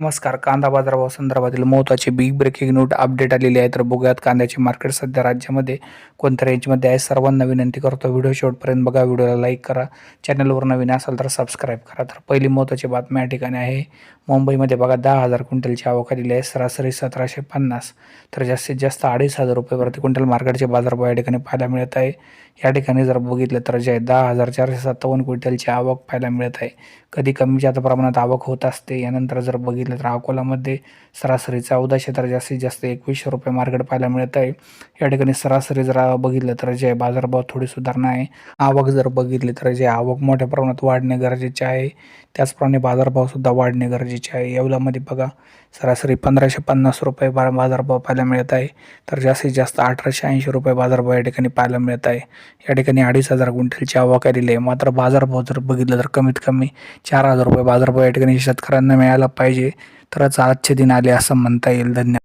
नमस्कार कांदा बाजारभाव संदर्भातील महत्त्वाची बिग ब्रेकिंग न्यूज अपडेट आलेली आहे. तर बघूयात कांद्याचे मार्केट सध्या राज्यामध्ये कोणत्या रेंजमध्ये आहे? सर्वांना विनंती करतो व्हिडिओ शेवटपर्यंत बघा व्हिडिओला लाईक करा. चॅनलवर नवीन असाल तर सबस्क्राईब करा. तर पहिली महत्त्वाची बातमी या ठिकाणी आहे. मुंबईमध्ये बघा दहा हजार क्विंटलची आवक आलेली आहे. सरासरी सतराशे पन्नास. तर जास्तीत जास्त अडीच हजार रुपये प्रति क्विंटल मार्केटचे बाजारभाव या ठिकाणी पाहायला मिळत आहे. या ठिकाणी जर बघितलं तर जे दहा हजार चारशे सत्तावन्न क्विंटलची आवक पाहायला मिळत आहे. कधी कमी जास्त प्रमाणात आवक होत असते यानंतर जर बघितलं तर अकोलामध्ये सरासरी चौदाशे तर जास्तीत जास्त एकवीसशे रुपये मार्केट पाहायला मिळत आहे. या ठिकाणी सरासरी जर बघितलं तर जे बाजारभाव थोडी सुधारणा आहे. आवक जर बघितली तर जे आवक मोठ्या प्रमाणात वाढणे गरजेचे आहे. त्याचप्रमाणे बाजारभावसुद्धा वाढणे गरजेचे आहे. येवलामध्ये बघा सरासरी पंधराशे पन्नास रुपये बा बाजारभाव पाहायला मिळत आहे. तर जास्तीत जास्त अठराशे ऐंशी रुपये बाजारभाव या ठिकाणी पाहायला मिळत आहे. या ठिकाणी अडीच हजार क्विंटलची आवक आलेली आहे. मात्र बाजारभाव जर बघितलं तर कमीत कमी चार हजार रुपये बाजारभाव या ठिकाणी शेतकऱ्यांना मिळायला पाहिजे. तरच आजचे दिन आले असं म्हणता येईल. धन्यवाद.